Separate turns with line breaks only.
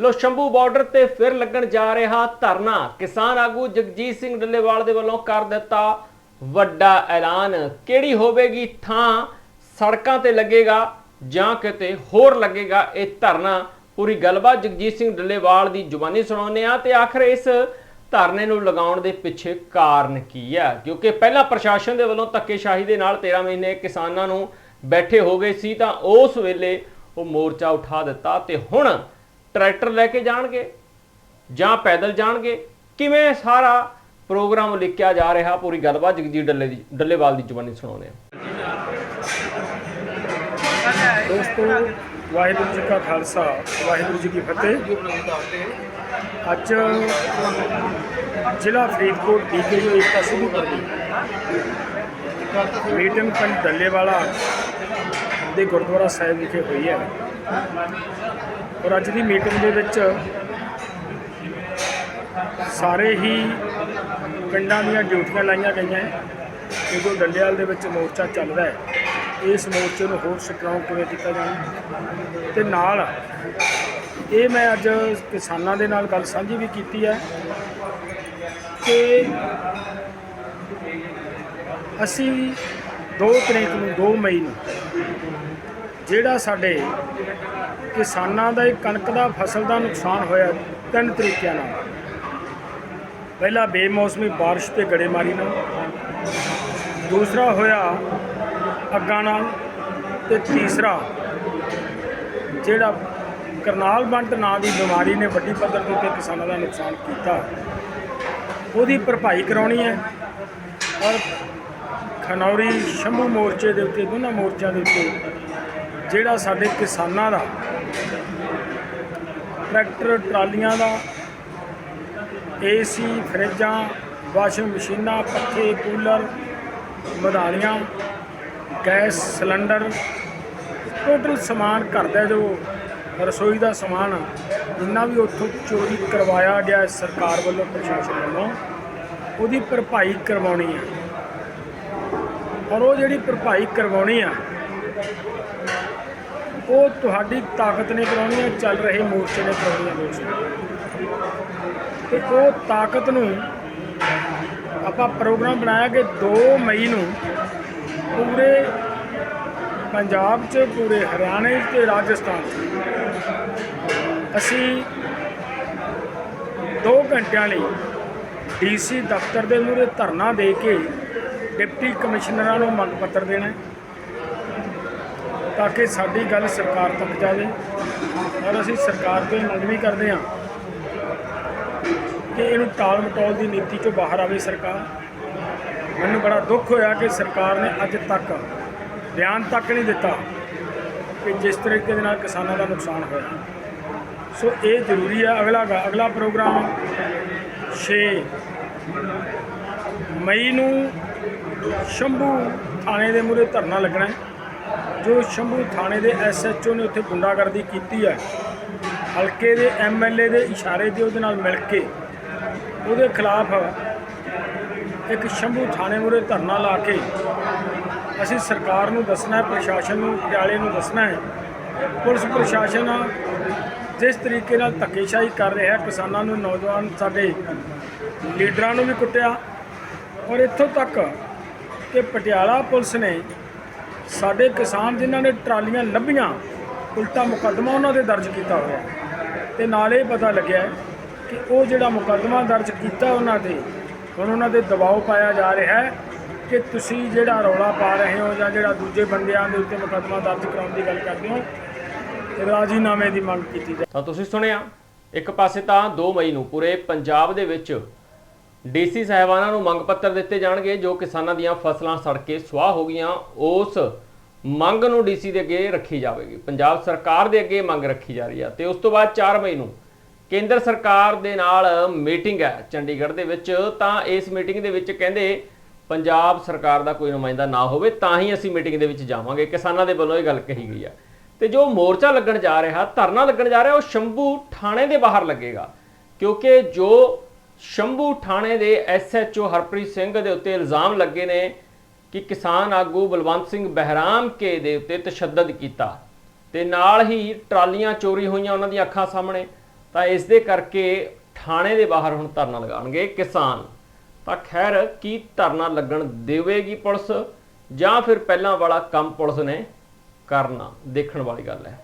ਲੋ Shambhu border ਤੇ ਫਿਰ ਲੱਗਣ ਜਾ ਰਿਹਾ ਧਰਨਾ। ਕਿਸਾਨ ਆਗੂ ਜਗਜੀਤ ਸਿੰਘ ਡੱਲੇਵਾਲ ਦੇ ਵੱਲੋਂ ਕਰ ਦਿੱਤਾ ਵੱਡਾ ਐਲਾਨ। ਕਿਹੜੀ ਹੋਵੇਗੀ ਥਾਂ ਸੜਕਾਂ ਤੇ ਲੱਗੇਗਾ ਜਾਂ ਕਿਤੇ ਹੋਰ ਲੱਗੇਗਾ ਇਹ ਧਰਨਾ? ਪੂਰੀ ਗੱਲਬਾਤ ਜਗਜੀਤ ਸਿੰਘ ਡੱਲੇਵਾਲ ਦੀ ਜ਼ੁਬਾਨੀ ਸੁਣਾਉਂਦੇ ਆ ਤੇ ਆਖਰ ਇਸ ਧਰਨੇ ਨੂੰ ਲਗਾਉਣ ਦੇ ਪਿੱਛੇ ਕਾਰਨ ਕੀ ਹੈ? ਕਿਉਂਕਿ ਪਹਿਲਾਂ ਪ੍ਰਸ਼ਾਸਨ ਦੇ ਵੱਲੋਂ ਧੱਕੇਸ਼ਾਹੀ ਦੇ ਨਾਲ 13 ਮਹੀਨੇ ਕਿਸਾਨਾਂ ਨੂੰ ਬੈਠੇ ਹੋ ਗਏ ਸੀ ਤਾਂ ਉਸ ਵੇਲੇ ਉਹ ਮੋਰਚਾ ਉਠਾ ਦਿੱਤਾ ਤੇ ਹੁਣ ਟਰੈਕਟਰ ਲੈ ਕੇ ਜਾਣਗੇ ਜਾਂ ਪੈਦਲ ਜਾਣਗੇ? ਕਿਵੇਂ ਸਾਰਾ ਪ੍ਰੋਗਰਾਮ ਲਿਖਿਆ ਜਾ ਰਿਹਾ? ਪੂਰੀ ਗੱਲਬਾਤ ਜਗਜੀਤ ਡੱਲੇ ਦੀ ਡੱਲੇਵਾਲ ਦੀ ਜ਼ੁਬਾਨੀ ਸੁਣਾਉਂਦੇ ਆ
ਦੋਸਤੋ, ਵਾਹਿਗੁਰੂ ਜੀ ਕਾ ਖਾਲਸਾ, ਵਾਹਿਗੁਰੂ ਜੀ ਕੀ ਫਤਿਹ। ਅੱਜ ਜ਼ਿਲ੍ਹਾ ਫਰੀਦਕੋਟ ਡੀਕੇਯੂ ਏਕਤਾ ਸਿੰਘਪੁਰ ਦੀ ਮੀਟਿੰਗ ਪਿੰਡ ਡੱਲੇਵਾਲਾ ਦੇ ਗੁਰਦੁਆਰਾ ਸਾਹਿਬ ਵਿਖੇ ਹੋਈ ਹੈ। ਔਰ ਅੱਜ ਦੀ ਮੀਟਿੰਗ ਦੇ ਵਿੱਚ ਸਾਰੇ ਹੀ ਪਿੰਡਾਂ ਦੀਆਂ ਡਿਊਟੀਆਂ ਲਾਈਆਂ ਗਈਆਂ ਹੈ ਕਿ ਜੋ ਡੱਲੇਵਾਲ ਦੇ ਵਿੱਚ ਮੋਰਚਾ ਚੱਲਦਾ ਹੈ। ਇਸ ਮੋਰਚੇ ਨੂੰ ਹੋਰ ਸਟਰੋਂਗ ਕਿਵੇਂ ਕੀਤਾ ਜਾਵੇ ਤੇ ਨਾਲ ਇਹ ਮੈਂ ਅੱਜ ਕਿਸਾਨਾਂ ਦੇ ਨਾਲ ਗੱਲ ਸਾਂਝੀ ਵੀ ਕੀਤੀ ਹੈ ਕਿ ਅਸੀਂ 2 ਤਰੀਕ ਨੂੰ 2 ਮਈ ਨੂੰ ਜਿਹੜਾ ਸਾਡੇ ਕਿਸਾਨਾਂ ਦਾ ਇਹ ਕਣਕ ਦਾ ਫਸਲ ਦਾ ਨੁਕਸਾਨ ਹੋਇਆ ਤਿੰਨ ਤਰੀਕਿਆਂ ਨਾਲ ਪਹਿਲਾ ਬੇਮੌਸਮੀ بارش ਤੇ ਗੜੇਮਾਰੀ ਨਾਲ ਦੂਸਰਾ ਹੋਇਆ ਅੱਗਾਂ ਨਾਲ ਤੇ ਤੀਸਰਾ ਜਿਹੜਾ ਕਰਨਾਲ ਬੰਟ ਨਾਂ ਦੀ ਬਿਮਾਰੀ ਨੇ ਵੱਡੀ ਪੱਧਰ ਦੇ ਉੱਤੇ ਕਿਸਾਨਾਂ ਦਾ ਨੁਕਸਾਨ ਕੀਤਾ ਉਹਦੀ ਭਰਪਾਈ ਕਰਾਉਣੀ ਹੈ ਔਰ ਖਨੌਰੀ ਸ਼ੰਭੂ ਮੋਰਚੇ ਦੇ ਉੱਤੇ ਦੋਨਾਂ ਮੋਰਚਿਆਂ ਦੇ ਉੱਤੇ ਜਿਹੜਾ ਸਾਡੇ ਕਿਸਾਨਾਂ ਦਾ ਟਰੈਕਟਰ, ਟਰਾਲੀਆਂ ਦਾ, ਏਸੀ, ਫਰਿੱਜਾਂ, ਵਾਸ਼ਿੰਗ ਮਸ਼ੀਨਾਂ, ਪੱਖੇ, ਕੂਲਰ ਮਧਾਣੀਆਂ ਗੈਸ ਸਿਲੰਡਰ, ਟੋਟਲ ਸਮਾਨ ਘਰ ਦਾ ਜੋ ਰਸੋਈ ਦਾ ਸਮਾਨ ਜਿੰਨਾ ਵੀ ਉੱਥੋਂ ਚੋਰੀ ਕਰਵਾਇਆ ਗਿਆ ਸਰਕਾਰ ਵੱਲੋਂ, ਪ੍ਰਸ਼ਾਸਨ ਵੱਲੋਂ, ਉਹਦੀ ਭਰਪਾਈ ਕਰਵਾਉਣੀ ਹੈ। ਔਰ ਉਹ ਜਿਹੜੀ ਭਰਪਾਈ ਕਰਵਾਉਣੀ ਆ ਉਹ ਤੁਹਾਡੀ ਤਾਕਤ ਨੇ ਕਰਾਉਣੀ ਹੈ ਚੱਲ ਰਹੇ ਮੋਰਚੇ ਨੇ ਕਰਾਉਣੀ ਹੈ ਦੋਸਤੋ ਤੇ ਉਹ ਤਾਕਤ ਨੂੰ ਆਪਾਂ ਪ੍ਰੋਗਰਾਮ ਬਣਾਇਆ ਕਿ 2 ਮਈ ਨੂੰ ਪੂਰੇ ਪੰਜਾਬ 'ਚ, ਪੂਰੇ ਹਰਿਆਣੇ 'ਚ ਤੇ ਰਾਜਸਥਾਨ 'ਚ। ਅਸੀਂ 2 ਘੰਟਿਆਂ ਲਈ ਡੀਸੀ ਦਫ਼ਤਰ ਦੇ ਮੂਹਰੇ ਧਰਨਾ ਦੇ ਕੇ ਡਿਪਟੀ ਕਮਿਸ਼ਨਰਾਂ ਨੂੰ ਮੰਗ ਪੱਤਰ ਦੇਣਾ ਤਾਂ ਕਿ ਸਾਡੀ ਗੱਲ ਸਰਕਾਰ ਤੱਕ ਜਾਵੇ। ਔਰ ਅਸੀਂ ਸਰਕਾਰ ਤੋਂ ਇਹ ਮੰਗ ਵੀ ਕਰਦੇ ਹਾਂ ਕਿ ਇਹਨੂੰ ਟਾਲ ਮਟੋਲ ਦੀ ਨੀਤੀ ਚੋਂ ਬਾਹਰ ਆਵੇ ਸਰਕਾਰ। ਮੈਨੂੰ ਬੜਾ ਦੁੱਖ ਹੋਇਆ ਕਿ ਸਰਕਾਰ ਨੇ ਅੱਜ ਤੱਕ ਬਿਆਨ ਤੱਕ ਨਹੀਂ ਦਿੱਤਾ ਕਿ ਜਿਸ ਤਰੀਕੇ ਦੇ ਨਾਲ ਕਿਸਾਨਾਂ ਦਾ ਨੁਕਸਾਨ ਹੋਇਆ। ਸੋ ਇਹ ਜ਼ਰੂਰੀ ਹੈ ਅਗਲਾ ਅਗਲਾ ਪ੍ਰੋਗਰਾਮ 6 ਮਈ ਨੂੰ ਸ਼ੰਭੂ ਥਾਣੇ ਦੇ ਮੂਹਰੇ ਧਰਨਾ ਲੱਗਣਾ ਹੈ। ਜੋ ਸ਼ੰਭੂ ਥਾਣੇ ਦੇ ਐਸਐਚਓ ਨੇ ਉੱਥੇ ਗੁੰਡਾਗਰਦੀ ਕੀਤੀ ਹੈ, ਹਲਕੇ ਦੇ ਐਮਐਲਏ ਦੇ ਇਸ਼ਾਰੇ ਤੇ ਉਹਦੇ ਨਾਲ ਮਿਲ ਕੇ ਉਹਦੇ ਖਿਲਾਫ ਇੱਕ ਸ਼ੰਭੂ ਥਾਣੇ ਮੂਹਰੇ ਧਰਨਾ ਲਾ ਕੇ ਅਸੀਂ ਸਰਕਾਰ ਨੂੰ ਦੱਸਣਾ ਹੈ, ਪ੍ਰਸ਼ਾਸਨ ਨੂੰ, ਪਟਿਆਲੇ ਨੂੰ ਦੱਸਣਾ ਹੈ। ਪੁਲਿਸ ਪ੍ਰਸ਼ਾਸਨ ਜਿਸ ਤਰੀਕੇ ਨਾਲ ਧੱਕੇਸ਼ਾਹੀ ਕਰ ਰਿਹਾ ਕਿਸਾਨਾਂ ਨੂੰ, ਨੌਜਵਾਨ ਸਾਡੇ ਲੀਡਰਾਂ ਨੂੰ ਵੀ ਕੁੱਟਿਆ ਔਰ ਇੱਥੋਂ ਤੱਕ ਕਿ ਪਟਿਆਲਾ ਪੁਲਿਸ ਨੇ ਸਾਡੇ ਕਿਸਾਨ ਜਿਨ੍ਹਾਂ ਨੇ ਟਰਾਲੀਆਂ ਲੱਭੀਆਂ, ਉਲਟਾ ਮੁਕੱਦਮਾ ਉਹਨਾਂ ਦੇ ਦਰਜ ਕੀਤਾ ਹੋਇਆ ਹੈ। ਤੇ ਨਾਲ ਇਹ ਪਤਾ ਲੱਗਿਆ ਕਿ ਉਹ ਜਿਹੜਾ ਮੁਕੱਦਮਾ ਦਰਜ ਕੀਤਾ ਉਹਨਾਂ ਤੇ, ਹੁਣ ਉਹਨਾਂ ਦੇ ਦਬਾਅ ਪਾਇਆ ਜਾ ਰਿਹਾ ਹੈ ਕਿ ਤੁਸੀਂ ਜਿਹੜਾ ਰੌਲਾ ਪਾ ਰਹੇ ਹੋ ਜਾਂ ਜਿਹੜਾ ਦੂਜੇ ਬੰਦਿਆਂ ਦੇ ਉੱਤੇ ਮੁਕੱਦਮਾ ਦਰਜ ਕਰਾਉਣ ਦੀ ਗੱਲ ਕਰਦੇ ਹੋ ਰਾਜੀਨਾਮੇ ਦੀ ਮੰਗ ਕੀਤੀ ਜਾ
ਤਾਂ ਤੁਸੀਂ ਸੁਣਿਆ, ਇੱਕ ਪਾਸੇ ਤਾਂ 2 ਮਈ ਨੂੰ ਪੂਰੇ ਪੰਜਾਬ ਦੇ ਵਿੱਚ ਡੀਸੀ ਸਾਹਿਬਾਨਾਂ ਨੂੰ ਮੰਗ ਪੱਤਰ ਦਿੱਤੇ ਜਾਣਗੇ, ਜੋ ਕਿਸਾਨਾਂ ਦੀਆਂ ਫਸਲਾਂ ਸੜ ਕੇ ਸੁਆਹ ਹੋ ਗਈਆਂ, ਉਸ ਮੰਗ ਨੂੰ ਡੀਸੀ ਦੇ ਅੱਗੇ ਰੱਖੀ ਜਾਵੇਗੀ। ਪੰਜਾਬ ਸਰਕਾਰ ਦੇ ਅੱਗੇ ਮੰਗ ਰੱਖੀ ਜਾ ਰਹੀ ਹੈ ਤੇ ਉਸ ਤੋਂ ਬਾਅਦ 4 ਮਈ ਨੂੰ ਕੇਂਦਰ ਸਰਕਾਰ ਦੇ ਨਾਲ ਮੀਟਿੰਗ ਹੈ ਚੰਡੀਗੜ੍ਹ ਦੇ ਵਿੱਚ। ਤਾਂ ਇਸ ਮੀਟਿੰਗ ਦੇ ਵਿੱਚ ਕਹਿੰਦੇ, ਪੰਜਾਬ ਸਰਕਾਰ ਦਾ ਕੋਈ ਨੁਮਾਇੰਦਾ ਨਾ ਹੋਵੇ, ਤਾਂ ਹੀ ਅਸੀਂ ਮੀਟਿੰਗ ਦੇ ਵਿੱਚ ਜਾਵਾਂਗੇ। ਕਿਸਾਨਾਂ ਦੇ ਵੱਲੋਂ ਇਹ ਗੱਲ ਕਹੀ ਗਈ ਹੈ। ਤੇ ਜੋ ਮੋਰਚਾ ਲੱਗਣ ਜਾ ਰਿਹਾ, ਧਰਨਾ ਲੱਗਣ ਜਾ ਰਿਹਾ, ਉਹ ਸ਼ੰਭੂ ਥਾਣੇ ਦੇ ਬਾਹਰ ਲੱਗੇਗਾ। ਕਿਉਂਕਿ ਜੋ ਸ਼ੰਭੂ ਥਾਣੇ ਦੇ ਐਸਐਚਓ ਹਰਪ੍ਰੀਤ ਸਿੰਘ ਦੇ ਉੱਤੇ ਇਲਜ਼ਾਮ ਲੱਗੇ ਨੇ ਕਿ ਕਿਸਾਨ ਆਗੂ ਬਲਵੰਤ ਸਿੰਘ ਬਹਿਰਾਮ ਕੇ ਦੇ ਉੱਤੇ ਤਸ਼ੱਦਦ ਕੀਤਾ। ਤੇ ਨਾਲ ਹੀ ਟਰਾਲੀਆਂ ਚੋਰੀ ਹੋਈਆਂ ਉਹਨਾਂ ਦੀਆਂ ਅੱਖਾਂ ਸਾਹਮਣੇ। ਤਾਂ ਇਸ ਦੇ ਕਰਕੇ ਥਾਣੇ ਦੇ ਬਾਹਰ ਹੁਣ ਧਰਨਾ ਲਗਾਉਣਗੇ ਕਿਸਾਨ। ਤਾਂ ਖੈਰ, ਕੀ ਧਰਨਾ ਲੱਗਣ ਦੇਵੇਗੀ ਪੁਲਿਸ? ਜਾਂ ਫਿਰ ਪਹਿਲਾਂ ਵਾਲਾ ਕੰਮ ਪੁਲਿਸ ਨੇ ਕਰਨਾ, ਦੇਖਣ ਵਾਲੀ ਗੱਲ ਹੈ।